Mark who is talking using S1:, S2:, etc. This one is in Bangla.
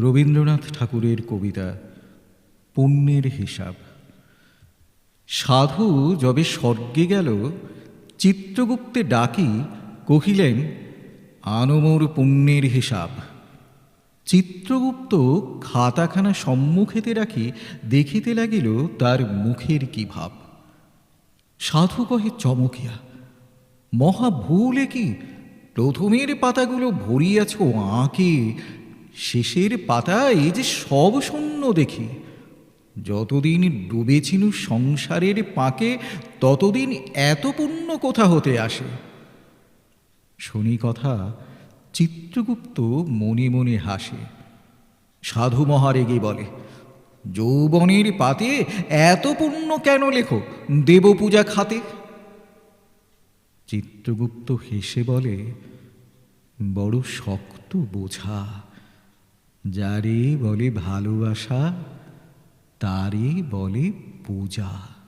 S1: রবীন্দ্রনাথ ঠাকুরের কবিতা পুণ্যের হিসাব। সাধু যবে স্বর্গে গেল, চিত্রগুপ্তে ডাকি কহিলেন আনমোর পুণ্যের হিসাব। চিত্রগুপ্ত খাতাখানা সম্মুখেতে রাখি, দেখিতে লাগিল তার মুখের কি ভাব। সাধু কহে, চমকিয়া মহা ভুলে কি? প্রথমের পাতাগুলো ভরিয়াছ আঁকে শেষের পাতায় যে সব শূন্য দেখি, যতদিন ডুবেছিনু সংসারের পাকে, ততদিন এত পুণ্য কোথা হতে আসে? শুনি কথা চিত্রগুপ্ত মনে মনে হাসে। সাধু মহারেগে বলে, যৌবনের পাতে এত পুণ্য কেন লেখো? দেবপূজা খাতে? চিত্রগুপ্ত হেসে বলে, বড় শক্ত বোঝা। যারে বলি ভালোবাসা তারই বলে পূজা।